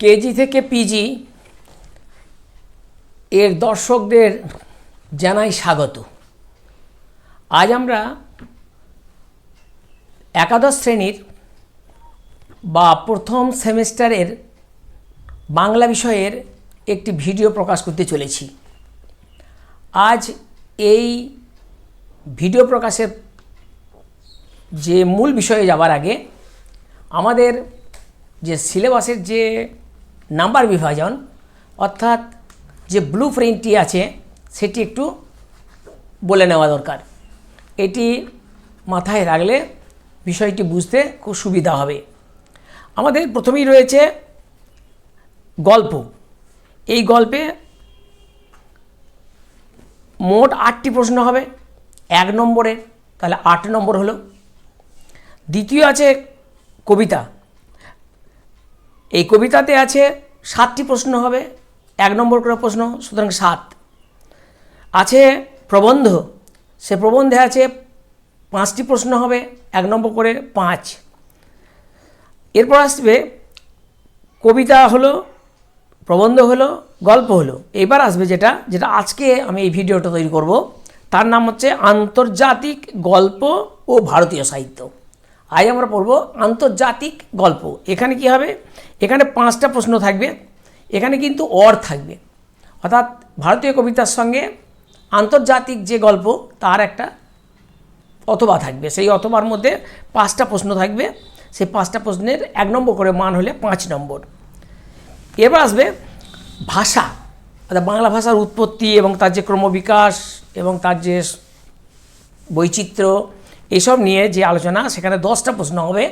KG থেকে PG এর দর্শকদের জানাই স্বাগত। আজ আমরা একাদশ শ্রেণির বা প্রথম সেমিস্টারের বাংলা বিষয়ের একটি ভিডিও প্রকাশ করতে চলেছি। আজ এই ভিডিও প্রকাশের যে মূল বিষয়ে যাবার আগে আমাদের যে সিলেবাসের যে নাম্বার বিভাজন, অর্থাৎ যে ব্লু প্রিন্টটি আছে, সেটি একটু বলে নেওয়া দরকার। এটি মাথায় রাখলে বিষয়টি বুঝতে খুব সুবিধা হবে। আমাদের প্রথমেই রয়েছে গল্প। এই গল্পে মোট আটটি প্রশ্ন হবে। এক নম্বরে তাহলে আট নম্বর হলো। দ্বিতীয় আছে কবিতা। এই কবিতাতে আছে সাতটি প্রশ্ন হবে, এক নম্বর করে প্রশ্ন, সুতরাং সাত। আছে প্রবন্ধ, সে প্রবন্ধে আছে পাঁচটি প্রশ্ন হবে, এক নম্বর করে পাঁচ। এরপর আসবে, কবিতা হলো, প্রবন্ধ হলো, গল্প হলো। এবার আসবে যেটা যেটা আজকে আমি এই ভিডিওটা তৈরি করব। তার নাম হচ্ছে আন্তর্জাতিক গল্প ও ভারতীয় সাহিত্য। আজ আমরা পড়ব আন্তর্জাতিক গল্প। এখানে কি হবে? এখানে পাঁচটা প্রশ্ন থাকবে। এখানে কিন্তু অর থাকবে। অর্থাৎ ভারতীয় কবিতার সঙ্গে আন্তর্জাতিক যে গল্প, তার একটা অথবা থাকবে। সেই অথবার মধ্যে পাঁচটা প্রশ্ন থাকবে। সেই পাঁচটা প্রশ্নের এক নম্বর করে মান হলে পাঁচ নম্বর। এবার আসবে ভাষা। অর্থাৎ বাংলা ভাষার উৎপত্তি এবং তার যে ক্রমবিকাশ এবং তার যে বৈচিত্র্য এসব নিয়ে যে আলোচনা, সেখানে দশটা প্রশ্ন হবে,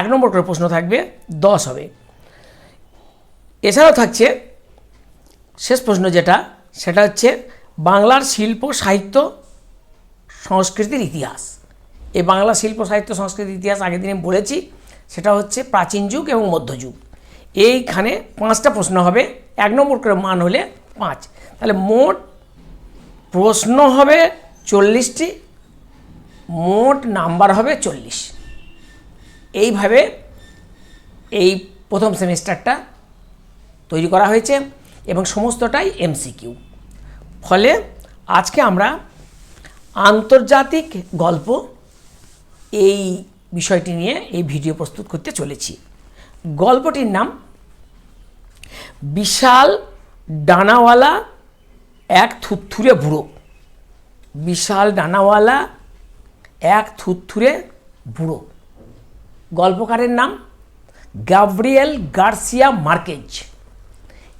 এক নম্বর করে প্রশ্ন থাকবে, দশ হবে। এছাড়াও থাকছে, শেষ প্রশ্ন যেটা, সেটা হচ্ছে বাংলার শিল্প, সাহিত্য, সংস্কৃতির ইতিহাস। এই বাংলা শিল্প, সাহিত্য, সংস্কৃতির ইতিহাস আগের দিনে বলেছি, সেটা হচ্ছে প্রাচীন যুগ এবং মধ্যযুগ এইখানে পাঁচটা প্রশ্ন হবে, এক নম্বর করে মান হলে পাঁচ। তাহলে মোট প্রশ্ন হবে চল্লিশটি মোট নাম্বার হবে চল্লিশ। এইভাবে এই প্রথম সেমিস্টারটা তৈরি করা হয়েছে এবং সমস্তটাই এমসিকিউ। ফলে আজকে আমরা আন্তর্জাতিক গল্প এই বিষয়টি নিয়ে এই ভিডিও প্রস্তুত করতে চলেছি। গল্পটির নাম বিশাল ডানাওয়ালা এক থুত্থুরে বুড়ো। বিশাল ডানাওয়ালা এক থুত্থুরে বুড়ো। গল্পকারের নাম গাব্রিয়েল গার্সিয়া মার্কেজ।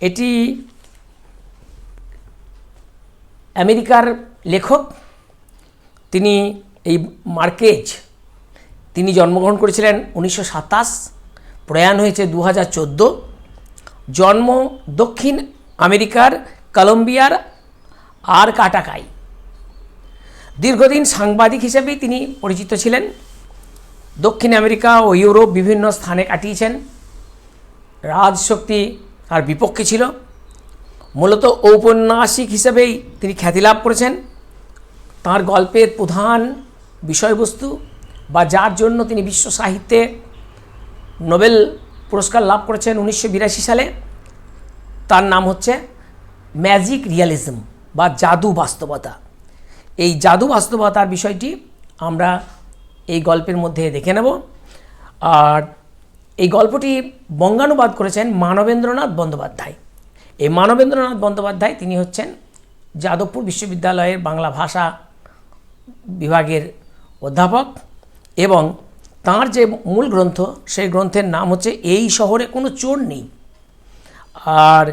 এটি আমেরিকার লেখক। তিনি এই মার্কেজ, তিনি জন্মগ্রহণ করেছিলেন উনিশশো সাতাশ, প্রয়াণ হয়েছে দু হাজার চোদ্দ। জন্ম দক্ষিণ আমেরিকার কলম্বিয়ার আর কাটাকাই দীর্ঘদিন সাংবাদিক হিসেবেই তিনি পরিচিত ছিলেন। দক্ষিণ আমেরিকা ও ইউরোপ বিভিন্ন স্থানে কাটিয়েছেন। রাজশক্তি তার বিপক্ষে ছিল। মূলত ঔপন্যাসিক হিসেবেই তিনি খ্যাতি লাভ করেছেন। তার গল্পের প্রধান বিষয়বস্তু বা যার জন্য তিনি বিশ্ব সাহিত্যে নোবেল পুরস্কার লাভ করেছেন উনিশশো বিরাশি সালে, তার নাম হচ্ছে ম্যাজিক রিয়ালিজম বা জাদু বাস্তবতা। এই জাদু বাস্তবতার বিষয়টি আমরা এই গল্পের মধ্যে দেখে নেব। আর এই গল্পটি বঙ্গানুবাদ করেছেন মানবেন্দ্রনাথ বন্দ্যোপাধ্যায়। এই মানবেন্দ্রনাথ বন্দ্যোপাধ্যায় তিনি হচ্ছেন যাদবপুর বিশ্ববিদ্যালয়ের বাংলা ভাষা বিভাগের অধ্যাপক এবং তার যে মূল গ্রন্থ, সেই গ্রন্থের নাম হচ্ছে এই শহরে কোনো চোর নেই। আর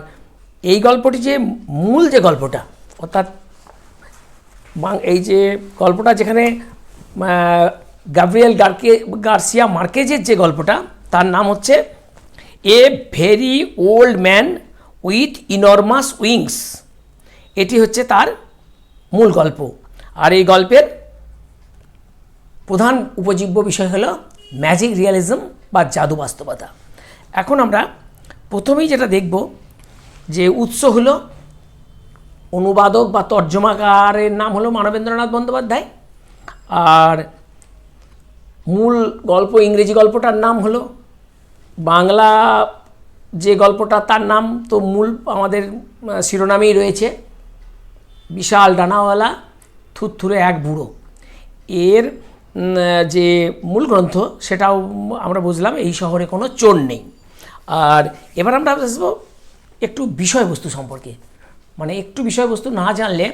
এই গল্পটি যে মূল যে গল্পটা, অর্থাৎ এই যে গল্পটা যেখানে গাব্রিয়েল গার্কে গার্সিয়া মার্কেজের যে গল্পটা, তার নাম হচ্ছে a very old man with enormous wings. এটি হচ্ছে তার মূল গল্প। আর এই গল্পের প্রধান উপজীব্য বিষয় হলো ম্যাজিক রিয়ালিজম বা জাদু বাস্তবতা। এখন আমরা প্রথমেই যেটা দেখব, যে উৎস হলো অনুবাদক বা তর্জমাকারের নাম হলো মানবেন্দ্রনাথ বন্দ্যোপাধ্যায়। আর মূল গল্প, ইংরেজি গল্পটার নাম হলো বাংলা যে গল্পটা তার নাম তো মূল আমাদের শিরোনামেই রয়েছে, বিশাল ডানাওয়ালা থুরথুরে এক বুড়ো। এর যে মূল গ্রন্থ সেটাও আমরা বুঝলাম, এই শহরে কোনো চোর নেই। আর এবার আমরা আসব একটু বিষয়বস্তু সম্পর্কে। মানে একটু বিষয়বস্তু না জানলে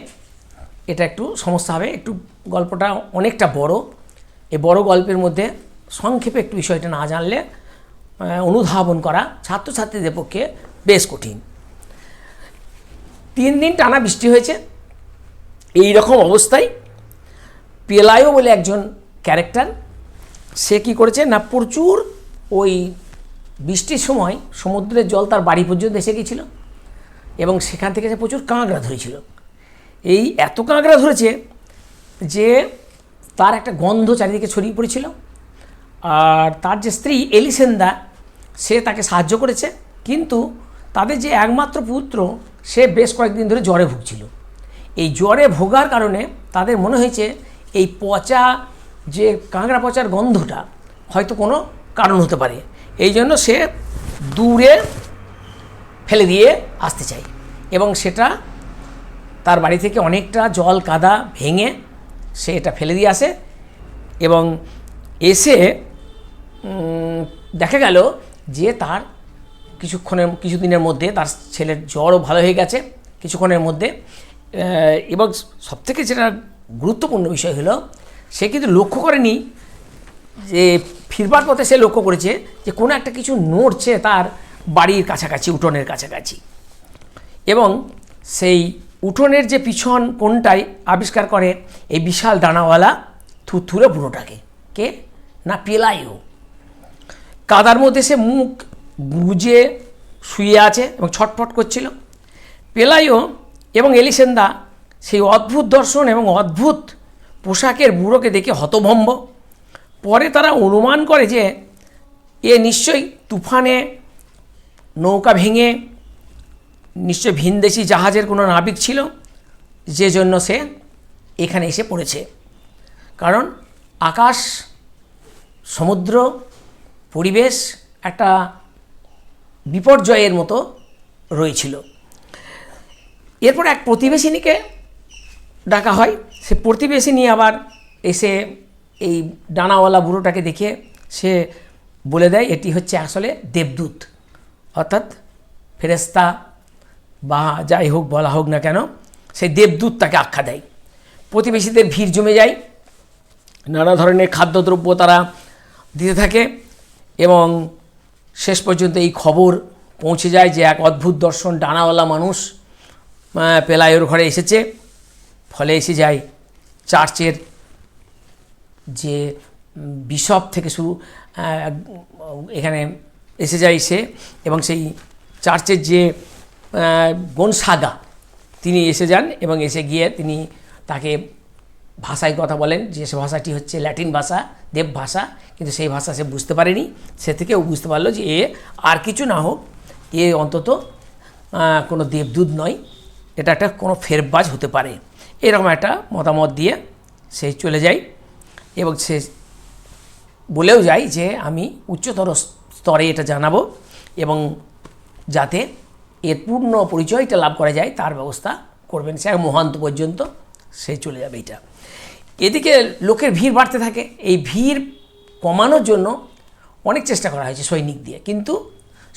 এটা একটু সমস্যা হবে। একটু গল্পটা অনেকটা বড়। এই বড় গল্পের মধ্যে সংক্ষেপে একটু বিষয়টা না জানলে অনুধাবন করা ছাত্রছাত্রীদের পক্ষে বেশ কঠিন। তিন দিন টানা বৃষ্টি হয়েছে। এই রকম অবস্থায় পেলায়ও বলে একজন ক্যারেক্টার, সে কি করেছে না প্রচুর ওই বৃষ্টির সময় সমুদ্রের জল তার বাড়ি পর্যন্ত এসে গিয়েছিল এবং সেখান থেকে সে প্রচুর কাঁকড়া ধরেছিল। এই এত কাঁকড়া ধরেছে যে তার একটা গন্ধ চারিদিকে ছড়িয়ে পড়েছিল। আর তার যে স্ত্রী এলিসেন্দা, সে তাকে সাহায্য করেছে। কিন্তু তাদের যে একমাত্র পুত্র, সে বেশ কয়েকদিন ধরে জ্বরে ভুগছিল। এই জ্বরে ভোগার কারণে তাদের মনে হয়েছে এই পচা যে কাঁকড়া পচার গন্ধটা হয়তো কোনো কারণ হতে পারে। এই জন্য সে দূরে ফেলে দিয়ে আসতে চাই। এবং সেটা তার বাড়ি থেকে অনেকটা জল কাদা ভেঙে সে এটা ফেলে দিয়ে আসে এবং এসে দেখা গেল যে তার কিছুক্ষণের, কিছুদিনের মধ্যে তার ছেলের জ্বরও ভালো হয়ে গেছে কিছুক্ষণের মধ্যে। এবং সবথেকে যেটা গুরুত্বপূর্ণ বিষয় হলো, সে কিন্তু লক্ষ্য করেনি যে ফিরবার পথে সে লক্ষ্য করেছে যে কোনো একটা কিছু নড়ছে তার বাড়ির কাছাকাছি, উঠোনের কাছাকাছি। এবং সেই উঠোনের যে পিছন কোনটায় আবিষ্কার করে এই বিশাল দানাওয়ালা থুথুরে বুড়োটাকে। কে? না, পেলাইও। কাদার মধ্যে সে মুখ বুঝে শুয়ে আছে এবং ছটফট করছিল। পেলাইও এবং এলিসেন্দা সেই অদ্ভুত দর্শন এবং অদ্ভুত পোশাকের বুড়োকে দেখে হতভম্ব। পরে তারা অনুমান করে যে এ নিশ্চয়ই তুফানে নৌকা ভেঙে নিশ্চয় ভিনদেশি জাহাজের কোনো নাবিক ছিল, যে জন্য সে এখানে এসে পড়েছে। কারণ আকাশ, সমুদ্র, পরিবেশ একটা বিপর্যয়ের মতো রয়েছিল। এরপর এক প্রতিবেশিনীকে ডাকা হয়। সে প্রতিবেশিনী আবার এসে এই ডানাওয়ালা বুড়োটাকে দেখে সে বলে দেয়, এটি হচ্ছে আসলে দেবদূত। অর্থাৎ ফেরেস্তা বা যাই হোক বলা হোক না কেন, সেই দেবদূত তাকে আখ্যা দেয়। প্রতিবেশীদের ভিড় জমে যায়, নানা ধরনের খাদ্যদ্রব্য তারা দিতে থাকে এবং শেষ পর্যন্ত এই খবর পৌঁছে যায় যে এক অদ্ভুত দর্শন ডানাওয়ালা মানুষ পেলায়োর ঘরে এসেছে। ফলে এসে যায় চার্চের যে বিশপ থেকে শুরু এখানে এসে যায় সে এবং সেই চার্চের যে আহ, গনসাগা তিনি এসে যান এবং এসে গিয়ে তিনি তাকে ভাষায় কথা বলেন যে সে ভাষাটি হচ্ছে ল্যাটিন ভাষা দেব ভাষা। কিন্তু সেই ভাষা সে বুঝতে পারেনি। সে থেকে ও বুঝতে পারল যে এ আর কিছু না হোক এ অন্তত কোনো দেবদূত নয়। এটা একটা কোনো ফেরবাজ হতে পারে। এরকম একটা মতামত দিয়ে সে চলে যায় এবং সে বলেও যায় যে আমি উচ্চতর স্তরে এটা জানাব এবং যাতে এর পূর্ণ পরিচয়টা লাভ করা যায়, তার ব্যবস্থা করবেন সে মহান্ত পর্যন্ত সে চলে যাবে এটা। এদিকে লোকের ভিড় বাড়তে থাকে, এই ভিড় কমানোর জন্য অনেক চেষ্টা করা হয়েছে সৈনিক দিয়ে, কিন্তু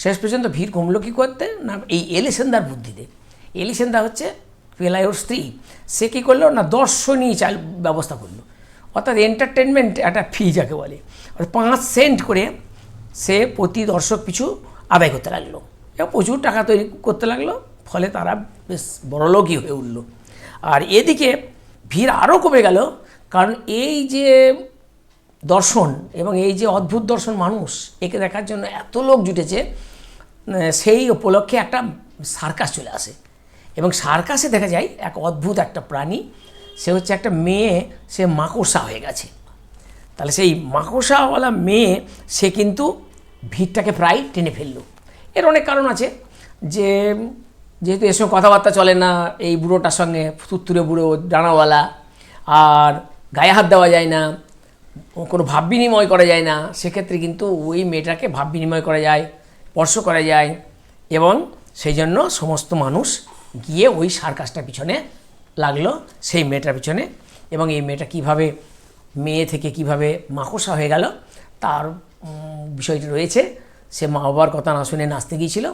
শেষ পর্যন্ত ভিড় কমলো কী করতে? না, এই এলিসেন্দার বুদ্ধিতে। এলিসেন্দা হচ্ছে পেলায়োর স্ত্রী, সে কী করল? না, দর্শনী চাল ব্যবস্থা করল। অর্থাৎ এন্টারটেনমেন্ট একটা ফি যাকে বলে। পাঁচ সেন্ট করে সে প্রতি দর্শক পিছু আদায় করতে লাগল। এবং প্রচুর টাকা তৈরি করতে লাগল, ফলে তারা বেশ বড়লোকই হয়ে উঠল। আর এদিকে ভিড় আরও কমে গেল, কারণ এই যে দর্শন এবং এই যে অদ্ভুত দর্শন মানুষ একে দেখার জন্য এত লোক জুটেছে সেই উপলক্ষে একটা সার্কাস চলে আসে। এবং সার্কাসে দেখা যায় এক অদ্ভুত একটা প্রাণী, সে হচ্ছে একটা মেয়ে, সে মাকড়সা হয়ে গেছে। তাহলে সেই মাকড়সাওয়ালা মেয়ে, সে কিন্তু ভিড়টাকে প্রায় টেনে ফেলল। এর অনেক কারণ আছে যে, যেহেতু এর সঙ্গে কথাবার্তা চলে না, এই বুড়োটার সঙ্গে তুত্তুরে বুড়ো, ডানাওয়ালা, আর গায়ে হাত দেওয়া যায় না, কোনো ভাব বিনিময় করা যায় না, সেক্ষেত্রে কিন্তু ওই মেয়েটাকে ভাব বিনিময় করা যায়, স্পর্শ করা যায় এবং সেই জন্য সমস্ত মানুষ গিয়ে ওই সার্কাসটার পিছনে লাগল, সেই মেয়েটার পিছনে এবং এই মেয়েটা কীভাবে মেয়ে থেকে কীভাবে মাকসা হয়ে গেল, তার বিষয়টি রয়েছে। সে মা বাবার কথা না শুনে নাচতে গিয়েছিল,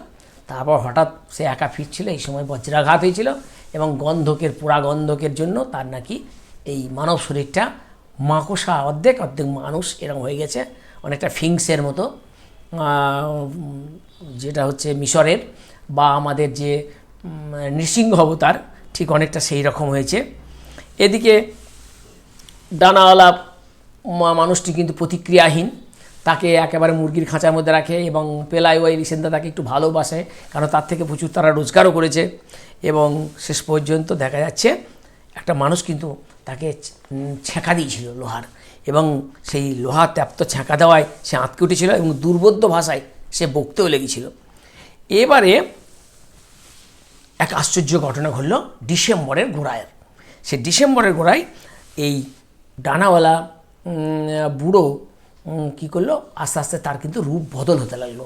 তারপর হঠাৎ সে একা ফিরছিল, এই সময় বজ্রাঘাত হয়েছিল এবং গন্ধকের, পোড়া গন্ধকের জন্য তার নাকি এই মানব শরীরটা মাকসা অর্ধেক অর্ধেক মানুষ এরকম হয়ে গেছে, অনেকটা ফিংসের মতো। যেটা হচ্ছে মিশরের বা আমাদের যে নৃসিংহ অবতার, ঠিক অনেকটা সেই রকম হয়েছে। এদিকে ডানাওয়ালা মানুষটি কিন্তু প্রতিক্রিয়াহীন। তাকে একেবারে মুরগির খাঁচার মধ্যে রাখে এবং পেলাই ওই রিসেন্টটা তাকে একটু ভালোবাসে কারণ তার থেকে প্রচুর তারা রোজগারও করেছে এবং শেষ পর্যন্ত দেখা যাচ্ছে একটা মানুষ কিন্তু তাকে ছ্যাঁকা দিয়েছিল লোহার এবং সেই লোহা ত্যাপ্ত ছ্যাঁকা দেওয়ায় সে আঁতকে উঠেছিল এবং দুর্বোধ্য ভাষায় সে বকতেও লেগেছিল। এবারে এক আশ্চর্য ঘটনা ঘটল ডিসেম্বরের গোড়ায়। সে ডিসেম্বরের গোড়ায় এই ডানাওয়ালা বুড়ো কী করল? আস্তে আস্তে তার কিন্তু রূপ বদল হতে লাগল।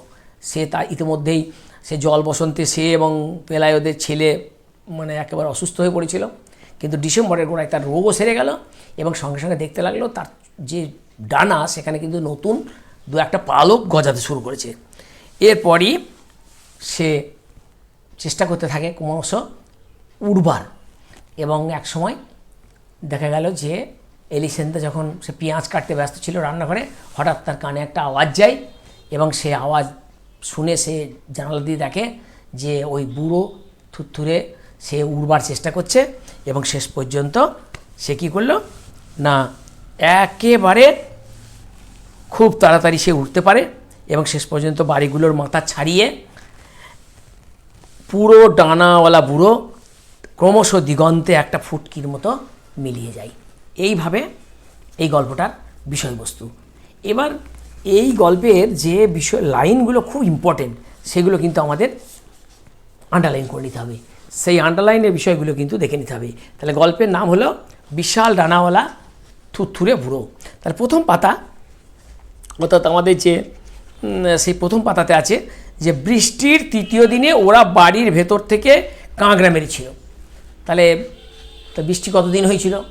সে তা ইতিমধ্যেই, সে জল বসন্তে সে এবং পেলায়দের ছেলে মানে একেবারে অসুস্থ হয়ে পড়েছিল। কিন্তু ডিসেম্বরের গোড়ায় তার রোগও সেরে গেল এবং সঙ্গে সঙ্গে দেখতে লাগল তার যে ডানা, সেখানে কিন্তু নতুন দু একটা পালক গজাতে শুরু করেছে। এরপরই সে চেষ্টা করতে থাকে ক্রমশ উড়বার এবং এক সময় দেখা গেল যে এলিসেন্তে যখন সে পেঁয়াজ কাটতে ব্যস্ত ছিল রান্নাঘরে, হঠাৎ তার কানে একটা আওয়াজ যায় এবং সে আওয়াজ শুনে সে জানালা দিয়ে দেখে যে ওই বুড়ো থুরথুরে সে উড়বার চেষ্টা করছে এবং শেষ পর্যন্ত সে কী করল? না, একেবারে খুব তাড়াতাড়ি সে উঠতে পারে এবং শেষ পর্যন্ত বাড়িগুলোর মাথা ছাড়িয়ে পুরো ডানাওয়ালা বুড়ো ক্রমশ দিগন্তে একটা ফুটকির মতো মিলিয়ে যায়। এইভাবে এই গল্পটার বিষয়বস্তু। এবার এই গল্পের যে বিষয়, লাইনগুলো খুব ইম্পর্টেন্ট সেগুলো কিন্তু আমাদের আন্ডারলাইন করে নিতে হবে। সেই আন্ডারলাইনের বিষয়গুলো কিন্তু দেখে নিতে হবে। তাহলে গল্পের নাম হলো বিশাল ডানাওয়ালা থুরথুরে বুড়ো। তাহলে প্রথম পাতা, অর্থাৎ আমাদের যে সেই প্রথম পাতাতে আছে যে, বৃষ্টির তৃতীয় দিনে ওরা বাড়ির ভেতর থেকে কাঁকড়া মেরেছিল। তাহলে, তো বৃষ্টি কতদিন হয়েছিল?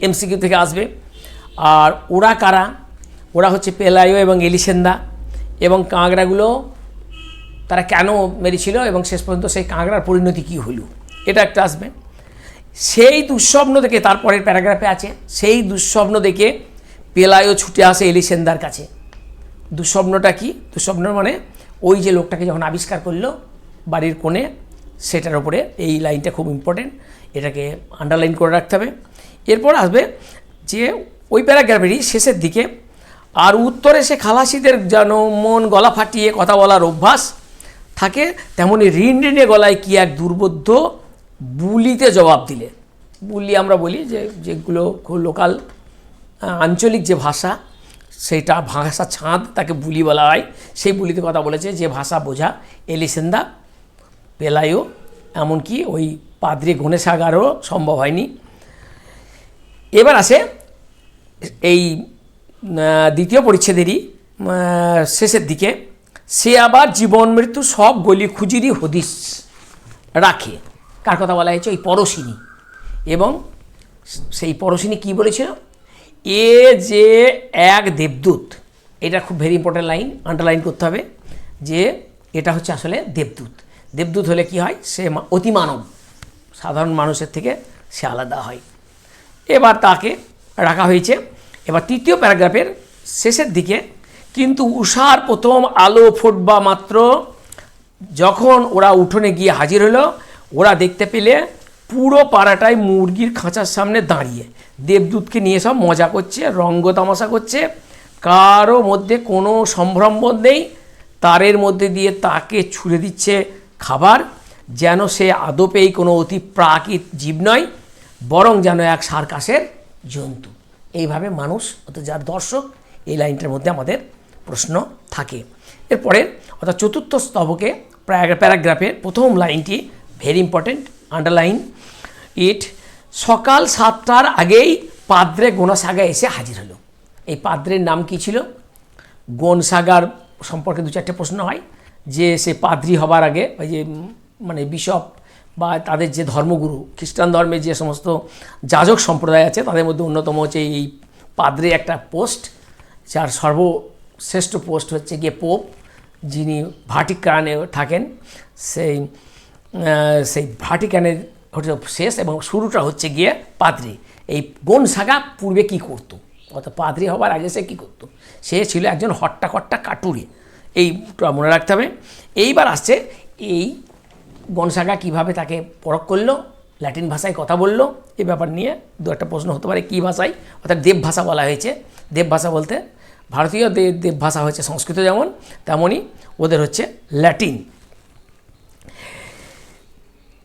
এমসিকিউ থেকে আসবে। আর ওরা কারা? ওরা হচ্ছে পেলায়ো এবং এলিসেন্দা। এবং কাঁকড়াগুলো তারা কেন মেরেছিল এবং শেষ পর্যন্ত সেই কাঁকড়ার পরিণতি কী হলো? এটা একটা আসবে। সেই দুঃস্বপ্ন দেখে তারপরের প্যারাগ্রাফে আছে, সেই দুঃস্বপ্ন দেখে পেলায়ও ছুটে আসে এলিসেন্দার কাছে। দুঃস্বপ্নটা কি? দুঃস্বপ্ন মানে ওই যে লোকটাকে যখন আবিষ্কার করল বাড়ির কোণে, সেটার ওপরে এই লাইনটা খুব ইম্পর্টেন্ট এটাকে আন্ডারলাইন করে রাখতে হবে। এরপর আসবে যে ওই প্যারাগ্রাফেরই শেষের দিকে, আর উত্তরে সে খালাসিদের যেন মন গলা ফাটিয়ে কথা বলার অভ্যাস থাকে, তেমনি ঋণ ঋণে গলায় কি এক দুর্বোধ্য বুলিতে জবাব দিলে। বুলি আমরা বলি যে, যেগুলো লোকাল আঞ্চলিক যে ভাষা সেটা ভাষা ছাঁদ, তাকে বুলি বলা হয়। সেই বুলিতে কথা বলেছে যে ভাষা বোঝা, এলিসেন্দা পেলায়ও এমনকি ওই পাদ্রি গণেশাগারও সম্ভব হয়নি। এবার আসে এই দ্বিতীয় পরিচ্ছেদেরই শেষের দিকে। সে আবার জীবন, মৃত্যু সব গলি খুঁজিরই হদিস রাখে। কার কথা বলা হয়েছে? ওই পরশিনী। এবং সেই পরশিনী কি বলেছিল এ যে এক দেবদূত। এটা খুব ভেরি ইম্পর্ট্যান্ট লাইন আন্ডারলাইন করতে হবে যে এটা হচ্ছে আসলে দেবদূত। দেবদূত হলে কি হয়? সে অতিমানব। সাধারণ মানুষের থেকে সে আলাদা হয়। এবার তাকে রাখা হয়েছে। এবার তৃতীয় প্যারাগ্রাফের শেষের দিকে কিন্তু উষার প্রথম আলো ফুটবা মাত্র। যখন ওরা উঠোনে গিয়ে হাজির হলো, ওরা দেখতে পেলে পুরো পাড়াটায় মুরগির খাঁচার সামনে দাঁড়িয়ে। দেবদূতকে নিয়ে সব মজা করছে, রঙ্গ তামাশা করছে। কারও মধ্যে কোনো সম্ভ্রমবোধ নেই। তারের মধ্যে দিয়ে তাকে ছুঁড়ে দিচ্ছে খাবার। যেন সে আদপেই কোনো অতি প্রাকৃত জীব নয়। বরং যেন এক সার্কাসের জন্তু। এইভাবে মানুষ, অর্থাৎ যার দর্শক, এই লাইনটার মধ্যে আমাদের প্রশ্ন থাকে। এরপরে, অর্থাৎ চতুর্থ স্তবকে প্যারা- প্যারাগ্রাফের প্রথম লাইনটি ভেরি ইম্পর্টেন্ট আন্ডারলাইন ইট সকাল সাতটার আগেই পাদ্রে গোনাসাগা এসে হাজির হলো। এই পাদ্রের নাম কি ছিল? গনসাগার সম্পর্কে দু চারটে প্রশ্ন হয়। যে সে পাদ্রি হবার আগে, ওই যে মানে বিশপ বা তাদের যে ধর্মগুরু, খ্রিস্টান ধর্মের যে সমস্ত যাজক সম্প্রদায় আছে, তাদের মধ্যে অন্যতম হচ্ছে এই পাদ্রি একটা পোস্ট, যার সর্বশ্রেষ্ঠ পোস্ট হচ্ছে গিয়ে পোপ, যিনি ভাটিকানে থাকেন। সেই সেই ভাটিকানের হচ্ছে শেষ এবং শুরুটা হচ্ছে গিয়ে পাদ্রি। এই বোন শাখা পূর্বে কি করতো? অর্থাৎ পাদ্রি হবার আগে সে কী করতো? সে ছিল একজন হট্টা কট্টা কাটুরে। এইটা মনে রাখতে হবে। এইবার আসছে এই গনসাগা কীভাবে তাকে পরখ করল, ল্যাটিন ভাষায় কথা বলল, এ ব্যাপার নিয়ে দু একটা প্রশ্ন হতে পারে, কী ভাষায়? অর্থাৎ দেব ভাষা বলা হয়েছে। দেব ভাষা বলতে ভারতীয় দেব ভাষা হচ্ছে সংস্কৃত যেমন, তেমনই ওদের হচ্ছে ল্যাটিন।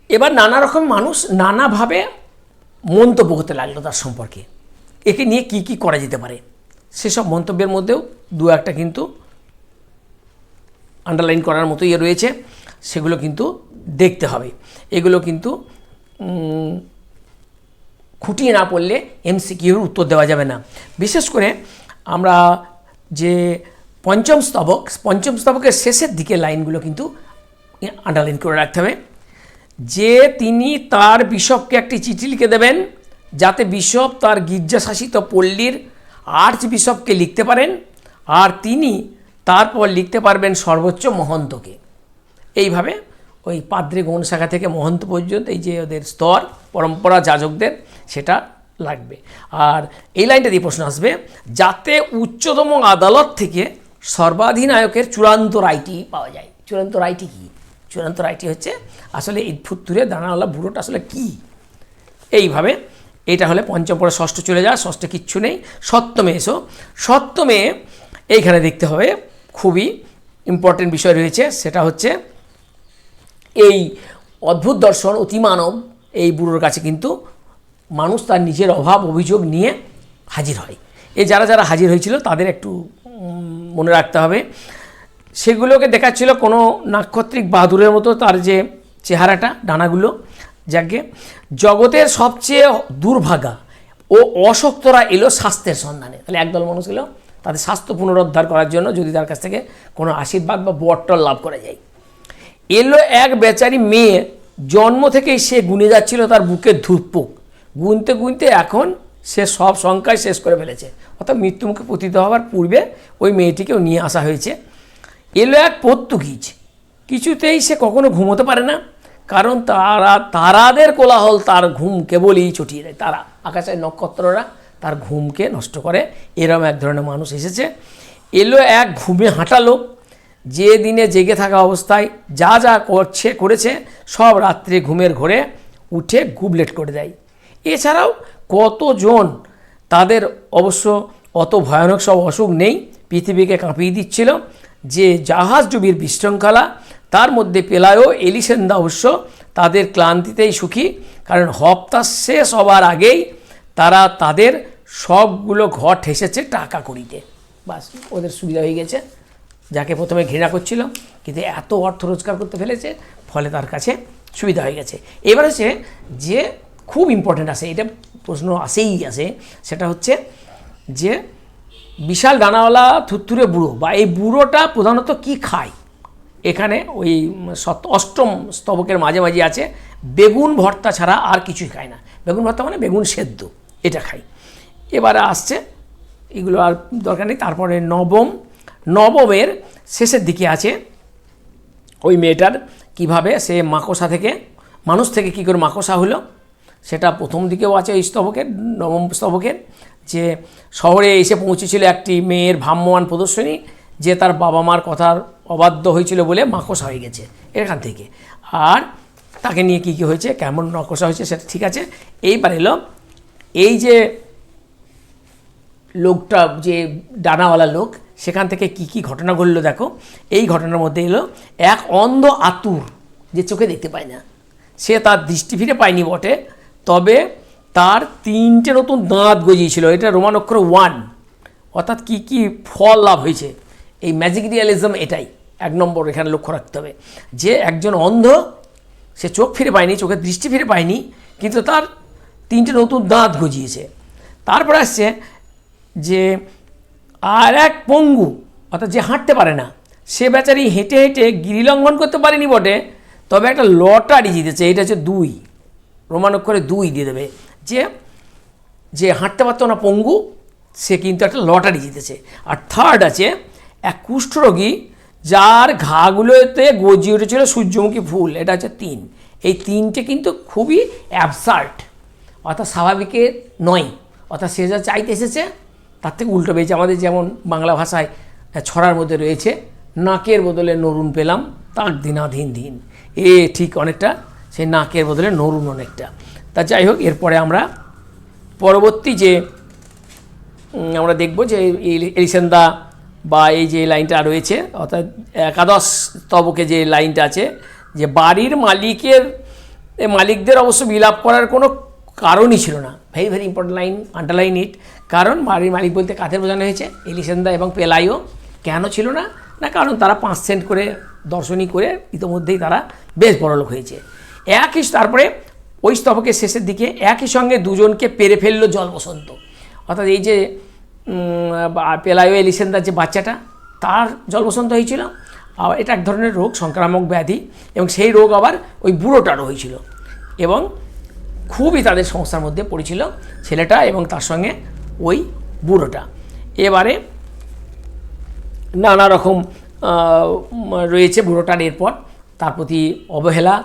এবার নানা রকম মানুষ নানাভাবে মন্তব্য করতে লাগল তার সম্পর্কে। একে নিয়ে কি কি করা যেতে পারে? সেসব মন্তব্যের মধ্যেও দু একটা কিন্তু আন্ডারলাইন করার মতো ইয়ে রয়েছে। সেগুলো কিন্তু দেখতে হবে। এগুলো কিন্তু খুঁটিয়ে না পড়লে এমসিকিউর উত্তর দেওয়া যাবে না। বিশেষ করে আমরা যে পঞ্চম স্তবক, পঞ্চম স্তবকের শেষের দিকে লাইনগুলো কিন্তু আন্ডারলাইন করে রাখতে হবে। যে তিনি তার বিশপকে একটি চিঠি লিখে দেবেন, যাতে বিশপ তার গির্জাশাসিত পল্লীর আর্চ বিশপকে লিখতে পারেন, আর তিনি তারপর লিখতে পারবেন সর্বোচ্চ মহন্তকে। এইভাবে ওই পাদ্রী গৌণ শাখা থেকে মহন্ত পর্যন্ত এই যে ওদের স্তর, পরম্পরা, যাজকদের, সেটা লাগবে। আর এই লাইনটা দিয়ে প্রশ্ন আসবে, যাতে উচ্চতম আদালত থেকে সর্বাধিনায়কের চূড়ান্ত রায়টি পাওয়া যায়। চূড়ান্ত রায়টি কী? চূড়ান্ত রায়টি হচ্ছে, আসলে এই ফুত্তুরে, দানাওয়ালা বুড়োটা আসলে কী? এইভাবে, এটা হলে পঞ্চম পরে ষষ্ঠ চলে যায় ষষ্ঠে কিচ্ছু নেই, সপ্তমে এসো। সপ্তমে এইখানে দেখতে হবে, খুবই ইম্পর্টেন্ট বিষয় রয়েছে, সেটা হচ্ছে এই অদ্ভুত দর্শন, অতিমানব এই বুড়োর কাছে কিন্তু মানুষ তার নিজের অভাব, অভিযোগ নিয়ে হাজির হয়। এ যারা যারা হাজির হয়েছিল তাদের একটু মনে রাখতে হবে। সেগুলোকে দেখাচ্ছিল কোনো নাক্ষত্রিক বাহাদুরের মতো তার যে চেহারাটা, ডানাগুলো, যাকে। জগতের সবচেয়ে দুর্ভাগা ও অশক্তরা এলো স্বাস্থ্যের সন্ধানে। তাহলে একদল মানুষ এলো, তাদের স্বাস্থ্য পুনরুদ্ধার করার জন্য যদি তার কাছ থেকে কোনো আশীর্বাদ বা বট্টল লাভ করা যায়। এলো এক বেচারি মেয়ে। জন্ম থেকেই সে গুনে যাচ্ছিল তার বুকের ধূপপুক। গুনতে গুনতে এখন সে সব সংখ্যায় শেষ করে ফেলেছে। অর্থাৎ মৃত্যুমুখে পতিত হওয়ার পূর্বে ওই মেয়েটিকেও নিয়ে আসা হয়েছে। এলো এক পর্তুগিজ কিছুতেই সে কখনো ঘুমোতে পারে না। কারণ তারা, তারাদের কোলাহল তার ঘুম কেবলই চটিয়ে দেয়। তারা, আকাশের নক্ষত্ররা তার ঘুমকে নষ্ট করে। এরম এক ধরনের মানুষ এসেছে। এলো এক ঘুমে হাঁটা লোক যে দিনে জেগে থাকা অবস্থায় যা যা করছে, করেছে, সব রাত্রে ঘুমের ঘোরে উঠে গুবলেট করে দেয়। এছাড়াও কতজন তাদের অবশ্য অত ভয়ানক সব অসুখ নেই, পৃথিবীকে কাঁপিয়ে দিচ্ছিল। যে জাহাজ ডুবির বিশৃঙ্খলা, তার মধ্যে পেলায়ও এলিসেন্দা অবশ্য তাদের ক্লান্তিতেই সুখী, কারণ হপ্তা শেষ হবার আগেই তারা তাদের সবগুলো ঘর ঠেসেছে টাকা করিতে। বাস, ওদের সুবিধা হয়ে গেছে। যাকে প্রথমে ঘৃণা করছিল, কিন্তু এত অর্থ রোজগার করতে ফেলেছে, ফলে তার কাছে সুবিধা হয়ে গেছে। এবার হচ্ছে যে খুব ইম্পর্ট্যান্ট আসে এটা প্রশ্ন আসেই আসে, সেটা হচ্ছে যে বিশাল ডানাওয়ালা থুত্তুরে বুড়ো, বা এই বুড়োটা প্রধানত কি খায়? এখানে ওই অষ্টম স্তবকের মাঝে মাঝে আছে, বেগুন ভর্তা ছাড়া আর কিছুই খায় না। বেগুন ভর্তা মানে বেগুন সেদ্ধ, এটা খায়। এবারে আসছে, এগুলো আর দরকার নেই, তারপরে নবম নবমের শেষের দিকে আছে। ওই মেয়েটার কীভাবে সে মাকসা থেকে, মানুষ থেকে কী করে মাকসা হলো, সেটা প্রথম দিকেও আছে ওই স্তবকের, নবম স্তবকের, যে শহরে এসে পৌঁছেছিল একটি মেয়ের ভ্রাম্যমান প্রদর্শনী, যে তার বাবা মার কথার অবাধ্য হয়েছিল বলে মাকসা হয়ে গেছে এখান থেকে। আর তাকে নিয়ে কী কী হয়েছে, কেমন নকশা হয়েছে সেটা ঠিক আছে। এইবার এলো এই যে লোকটা, যে ডানাওয়ালা লোক সেখান থেকে কি কি ঘটনা ঘটলো দেখো? এই ঘটনার মধ্যে এলো, এক অন্ধ আতুর যে চোখে দেখতে পায় না, সে তার দৃষ্টি ফিরে পায়নি বটে, তবে তার তিনটে নতুন দাঁত গজিয়েছিল, এটা রোমান অক্ষর ওয়ান। অর্থাৎ কি কি ফল লাভ হয়েছে? এই ম্যাজিক রিয়ালিজম এটাই, এক নম্বর এখানে লক্ষ্য রাখতে হবে। যে একজন অন্ধ, সে চোখ ফিরে পায়নি, চোখের দৃষ্টি ফিরে পায়নি, কিন্তু তার তিনটে নতুন দাঁত গজিয়েছে। তারপরে আসছে যে আর এক পঙ্গু, অর্থাৎ যে হাঁটতে পারে না, সে বেচারি হেঁটে হেঁটে গিরিলঙ্ঘন করতে পারেনি বটে। তবে একটা লটারি জিতেছে, এটা হচ্ছে দুই। রোমান অক্ষরে দুই দিয়ে দেবে। যে যে হাঁটতে পারতো না পঙ্গু, সে কিন্তু একটা লটারি জিতেছে। আর থার্ড আছে, এক কুষ্ঠরোগী, যার ঘাগুলোতে গজিয়ে উঠেছিল সূর্যমুখী ফুল, এটা হচ্ছে তিন। এই তিনটে কিন্তু খুবই অ্যাবসার্ট অর্থাৎ স্বাভাবিকের নয়। অর্থাৎ সে যা চাইতে এসেছে তার থেকে উল্টো পেয়েছে। আমাদের যেমন বাংলা ভাষায় ছড়ার মধ্যে রয়েছে, নাকের বদলে নরুন পেলাম তাক দিনাধীন দিন। এ ঠিক অনেকটা, সেই নাকের বদলে নরুন অনেকটা। তা যাই হোক, এরপরে আমরা পরবর্তী যে আমরা দেখব যে এলিসেন্দা বা এই যে লাইনটা রয়েছে, অর্থাৎ একাদশ স্তবকে যে লাইনটা আছে, যে বাড়ির মালিকের মালিকদের অবশ্য বিলাপ করার কোনো কারণই ছিল না। Very very important line underline it কারণ বাড়ির মালিক বলতে কাদের বোঝানো হয়েছে? এলিসেন্দা এবং পেলাইও। কেন ছিল না? না, কারণ তারা পাঁচ সেন্ট করে দর্শনী করে ইতোমধ্যেই তারা বেশ বড়লোক হয়েছে। একই তারপরে ওই স্তবকের শেষের দিকে একই সঙ্গে দুজনকে পেরে ফেলল জল বসন্ত অর্থাৎ এই যে পেলায়ো এলিসেন্দার যে বাচ্চাটা, তার জল বসন্ত হয়েছিল। আর এটা এক ধরনের রোগ, সংক্রামক ব্যাধি, এবং সেই রোগ আবার ওই বুড়োটারও হয়েছিল। এবং খুবই তাদের সমস্যার মধ্যে পড়েছিল ছেলেটা এবং তার সঙ্গে ওই বুড়োটা। এবারে নানা রকম রয়েছে বুড়োটার এরপর। তার প্রতি অবহেলা,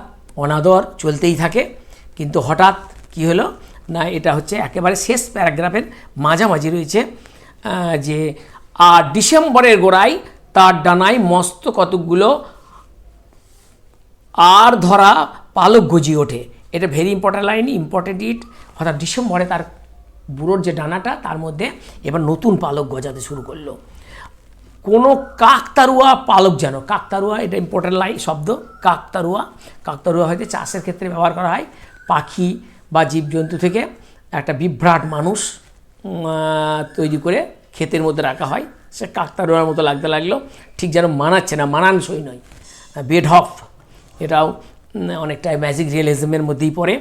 অনাদর চলতেই থাকে। কিন্তু হঠাৎ কি হলো? না, এটা হচ্ছে একেবারে শেষ প্যারাগ্রাফের মাঝামাঝি রয়েছে যে আর ডিসেম্বরের গোড়ায় তার ডানায় মস্ত কতকগুলো আর ধরা পালক গজিয়ে ওঠে। এটা very important line important it অর্থাৎ ডিসেম্বরে তার বুড়োর যে ডানাটা, তার মধ্যে এবার নতুন পালক গজাতে শুরু করল। কোনো কাকতারুয়া পালক যেন, কাকতারুয়া এটা ইম্পর্টেন্ট লাইন শব্দ, কাকতারুয়া। কাকতারুয়া হয়তো চাষের ক্ষেত্রে ব্যবহার করা হয়। পাখি বা জীবজন্তু থেকে একটা বিভ্রাট মানুষ তৈরি করে ক্ষেতের মধ্যে রাখা হয়। সে কাকতারুয়ার মতো লাগতে লাগল। ঠিক যেন মানাচ্ছে না, মানানসই নয়। বেড হফ এটাও অনেকটা ম্যাজিক রিয়েলিজমের মধ্যেই পড়ে।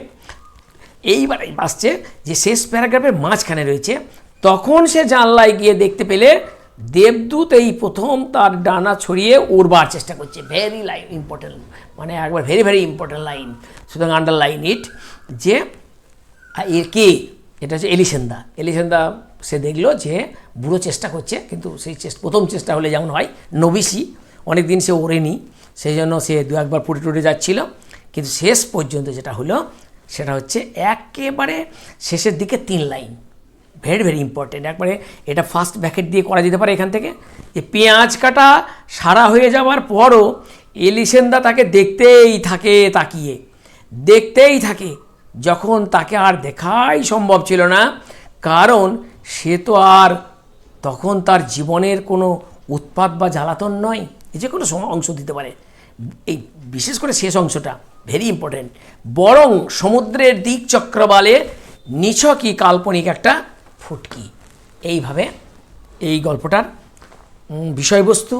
এইবারে আসছে যে শেষ প্যারাগ্রাফের মাঝখানে রয়েছে। তখন সে জানলায় গিয়ে দেখতে পেলে দেবদূত এই প্রথম তার ডানা ছড়িয়ে উড়বার চেষ্টা করছে। ভেরি লাইন ইম্পর্টেন্ট মানে একবার ভেরি ভেরি ইম্পর্টেন্ট লাইন সুতরাং আন্ডারলাইন ইট যে এর কে? এটা হচ্ছে এলিসেন্দা। এলিসেন্দা সে দেখল যে বুড়ো চেষ্টা করছে, কিন্তু সেই চেষ্টা, প্রথম চেষ্টা হলে যেমন হয় নবিসি অনেক দিন সে ওড়েনি, সেই জন্য সে দু একবার ফুটে টুটে যাচ্ছিল। কিন্তু শেষ পর্যন্ত যেটা হলো, সেটা হচ্ছে একেবারে শেষের দিকে তিন লাইন। ভেরি ভেরি ইম্পর্টেন্ট একবারে এটা ফার্স্ট ব্যাকেট দিয়ে করা যেতে পারে এখান থেকে। যে পেঁয়াজ কাটা সারা হয়ে যাওয়ার পরও এলিসেন্দা তাকে দেখতেই থাকে, তাকিয়ে। দেখতেই থাকে, যখন তাকে আর দেখাই সম্ভব ছিল না, কারণ সে তো আর তখন তার জীবনের কোনো উৎপাত বা জ্বালাতন নয় এই যে কোনো অংশ দিতে পারে। এই বিশেষ করে শেষ অংশটা। ভেরি ইম্পর্টেন্ট বরং সমুদ্রের দিক চক্রবালে নিছকই কাল্পনিক একটা ফুটকি। এইভাবে এই গল্পটার বিষয়বস্তু,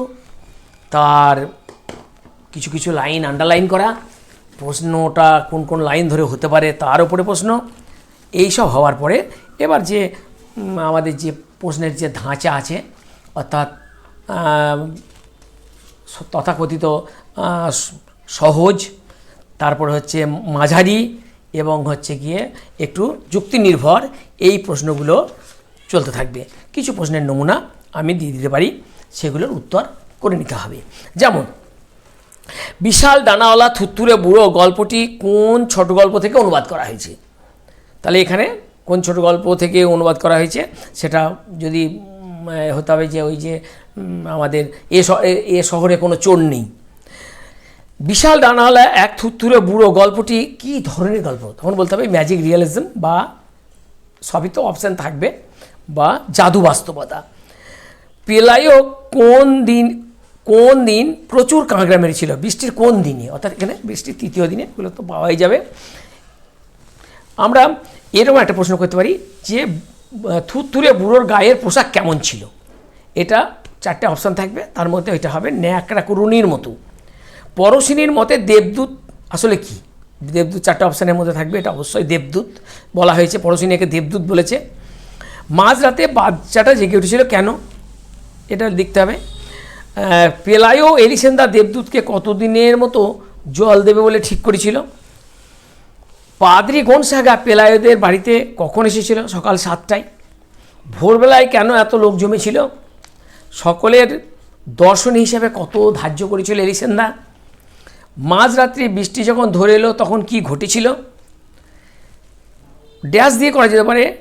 তার কিছু কিছু লাইন আন্ডারলাইন করা, প্রশ্নটা কোন কোন লাইন ধরে হতে পারে তার উপরে প্রশ্ন এই সব হওয়ার পরে এবার যে আমাদের যে প্রশ্নের যে ধাঁচা আছে, অর্থাৎ তথাকথিত সহজ তারপর হচ্ছে মাঝারি এবং হচ্ছে গিয়ে একটু যুক্তি নির্ভর এই প্রশ্নগুলো চলতে থাকবে। কিছু প্রশ্নের নমুনা আমি দিয়ে দিতে পারি, সেগুলোর উত্তর করে নিতে হবে। যেমন, বিশাল ডানাওয়ালা থুত্তুরে বুড়ো গল্পটি কোন ছোট গল্প থেকে অনুবাদ করা হয়েছে? তাহলে এখানে কোন ছোট গল্প থেকে অনুবাদ করা হয়েছে? সেটা যদি হতে হবে যে ওই যে আমাদের এ শহরে কোনো চোর নেই। বিশাল ডানাওয়ালা এক থুত্তুরে বুড়ো গল্পটি কি ধরনের গল্প? তখন বলতে হবে ম্যাজিক রিয়েলিজম বা সবই তো অপশান থাকবে, বা জাদু বাস্তবতা। পেলাইও কোন দিন কোন দিন প্রচুর কাঁকড়া মেরেছিল বৃষ্টির কোন দিনে? অর্থাৎ এখানে বৃষ্টির তৃতীয় দিনে এগুলো তো পাওয়াই যাবে। আমরা এরকম একটা প্রশ্ন করতে পারি যে থুরথুরে বুড়োর গায়ের পোশাক কেমন ছিল? এটা চারটে অপশান থাকবে, তার মধ্যে ওইটা হবে ন্যাকড়া কুরুনির মতো। পরশিনীর মতে দেবদূত আসলে কি? দেবদূত চারটে অপশানের মধ্যে থাকবে, এটা অবশ্যই দেবদূত। বলা হয়েছে পরশিনীকে দেবদূত বলেছে। মাঝরাতে বাচ্চাটা জেগে উঠেছিল কেন? এটা দেখতে হবে। পেলায়ও এলিসেন্দা দেবদূতকে কতদিনের মতো জল দেবে বলে ঠিক করেছিল? পাদ্রি গনসাগা পেলায়দের বাড়িতে কখন এসেছিল? সকাল সাতটায়। ভোরবেলায় কেন এত লোক জমেছিল? সকলের দর্শনী হিসাবে কত ধার্য করেছিল এলিসেন্দা? মাঝরাত্রি বৃষ্টি যখন ধরে এলো, তখন কি ঘটেছিল? ড্যাশ দিয়ে করা যেতে পারে,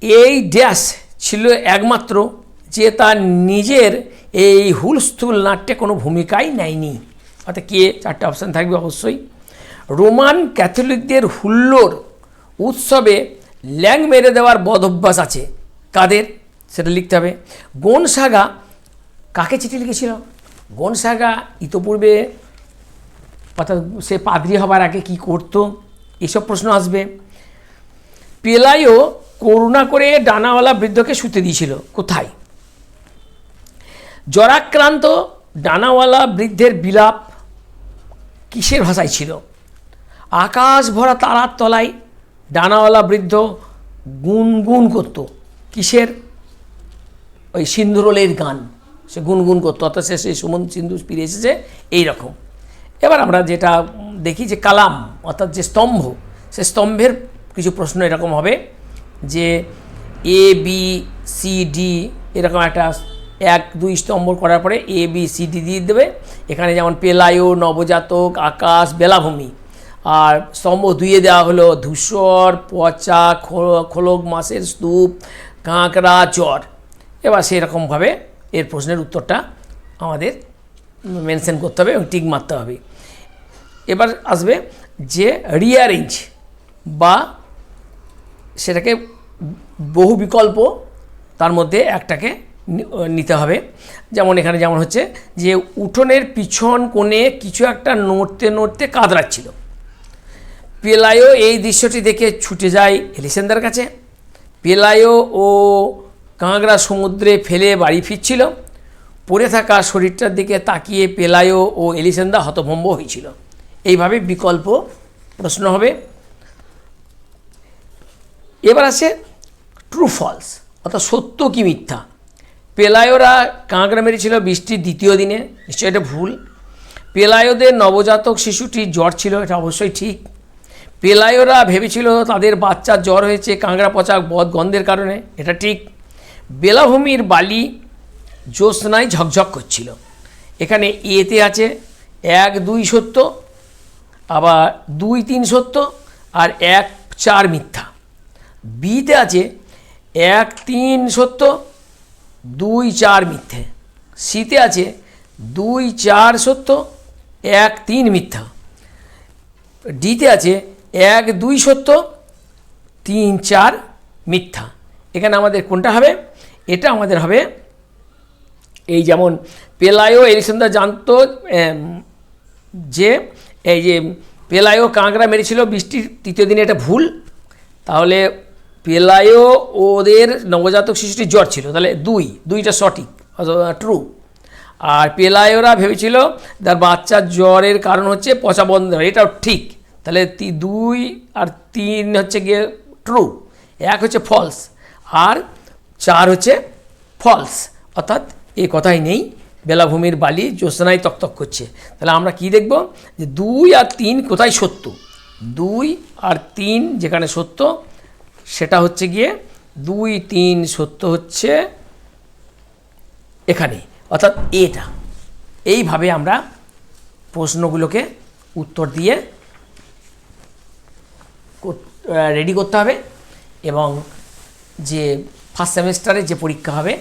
এই ড্যাশ ছিল একমাত্র যে তার নিজের এই হুলস্থুল নাট্যে কোনো ভূমিকাই নেয়নি। অর্থাৎ কে? চারটে অপশান থাকবে অবশ্যই। রোমান ক্যাথলিকদের হুল্লোর উৎসবে ল্যাং মেরে দেওয়ার বদ অভ্যাস আছে। কাদের? সেটা লিখতে হবে। গনসাগা কাকে চিঠি লিখেছিল? গনসাগা ইতোপূর্বে অর্থাৎ সে পাদ্রি হবার আগে কি করতো? এসব প্রশ্ন আসবে। পেলাইও করুণা করে ডানাওয়ালা বৃদ্ধকে শুতে দিয়েছিল। কোথায়? জরাক্রান্ত ডানাওয়ালা বৃদ্ধের বিলাপ কিসের ভাষায় ছিল? আকাশ ভরা তারার তলায় ডানাওয়ালা বৃদ্ধ গুনগুন করত। কিসের? ওই সিন্দুরলের গান। সে গুনগুন করতো। অর্থাৎ সে সেই সুমন সিন্ধু ফিরে এসেছে। এই রকম এবার আমরা যেটা দেখি যে কালাম, অর্থাৎ যে স্তম্ভ, সে স্তম্ভের কিছু প্রশ্ন এরকম হবে যে এ বি সি ডি এরকম একটা এক, দুই স্তম্ভ করার পরে এ বি সি ডি দিয়ে দেবে। এখানে যেমন পেলায়ো, নবজাতক, আকাশ, বেলাভূমি। আর স্তম্ভ দুইয়ে দেওয়া হলো ধূসর, পচা খোলক মাসের স্তূপ, কাঁকড়া চর এবার সেরকমভাবে এর প্রশ্নের উত্তরটা আমাদের মেনশন করতে হবে এবং টিক মারতে হবে। এবার আসবে যে রিয়ারেঞ্জ বা সেটাকে বহু বিকল্প তার মধ্যে একটাকে নিতে হবে। যেমন এখানে যেমন হচ্ছে যে উঠোনের পিছন কোণে কিছু একটা নড়তে নড়তে কাঁদরাচ্ছিল পেলায়ও এই দৃশ্যটি দেখে ছুটে যায় এলিসেন্দার কাছে। পেলায়ও ও কাঁকড়া সমুদ্রে ফেলে বাড়ি ফিরছিল। পড়ে থাকা শরীরটার দিকে তাকিয়ে পেলায়ও ও এলিসেন্দা হতভম্ব হয়েছিল। এইভাবে বিকল্প প্রশ্ন হবে। এবার আছে ট্রু ফলস অর্থাৎ সত্য কি মিথ্যা? পেলায়োরা কাঁকড়া মেরেছিল বৃষ্টির দ্বিতীয় দিনে, নিশ্চয়ই এটা ভুল। পেলায়োদের নবজাতক শিশুটির জ্বর ছিল, এটা অবশ্যই ঠিক। পেলায়োরা ভেবেছিল তাদের বাচ্চার জ্বর হয়েছে, কাঁকড়া পচা বদ গন্ধের কারণে, এটা ঠিক। বেলাভূমির বালি জ্যোৎস্নায় ঝকঝক করছিল। এখানে এতে আছে এক দুই সত্য আবার দুই তিন সত্য আর এক চার মিথ্যা। বিতে আছে এক তিন সত্য, দুই চার মিথ্যে। সিতে আছে দুই চার সত্য, এক তিন মিথ্যা। ডিতে আছে এক দুই সত্য, তিন চার মিথ্যা। এখানে আমাদের কোনটা হবে? এটা আমাদের হবে এই যেমন পেলায়ও এলিসেন্দা জানতো যে এই যে পেলায়ও কাঁকড়া মেরেছিল বৃষ্টির তৃতীয় দিনে এটা ভুল। তাহলে পেলায়ও ওদের নবজাতক শিশুটির জ্বর ছিল। তাহলে দুই, দুইটা সঠিক ট্রু আর পেলায়োরা ভেবেছিল তার বাচ্চার জ্বরের কারণ হচ্ছে পচা বন্ধ, এটাও ঠিক। তাহলে দুই আর তিন হচ্ছে গিয়ে ট্রু এক হচ্ছে ফলস আর চার হচ্ছে ফলস অর্থাৎ এ কথাই নেই। বেলাভূমির বালি জ্যোৎস্নায় তকতক করছে। তাহলে আমরা কি দেখব? যে দুই আর তিন কোথায় সত্য? দুই আর তিন যেখানে সত্য, সেটা হচ্ছে গিয়ে দুই তিন সত্য হচ্ছে এখানে। অর্থাৎ এটা। এইভাবে আমরা প্রশ্নগুলোকে উত্তর দিয়ে রেডি করতে হবে এবং যে ফার্স্ট সেমিস্টারে যে পরীক্ষা হবে,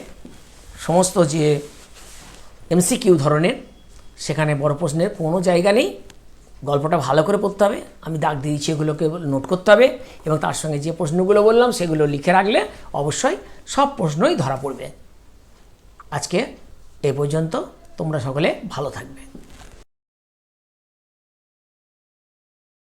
সমস্ত যে এমসিকিউ ধরনের, সেখানে বড় প্রশ্নের কোনো জায়গা নেই। গল্পটা ভালো করে পড়তে হবে। আমি দাগ দিয়েছি, এগুলোকে নোট করতে হবে এবং তার সঙ্গে যে প্রশ্নগুলো বললাম সেগুলো লিখে রাখলে অবশ্যই সব প্রশ্নই ধরা পড়বে। আজকে এ পর্যন্ত। তোমরা সকলে ভালো থাকবে।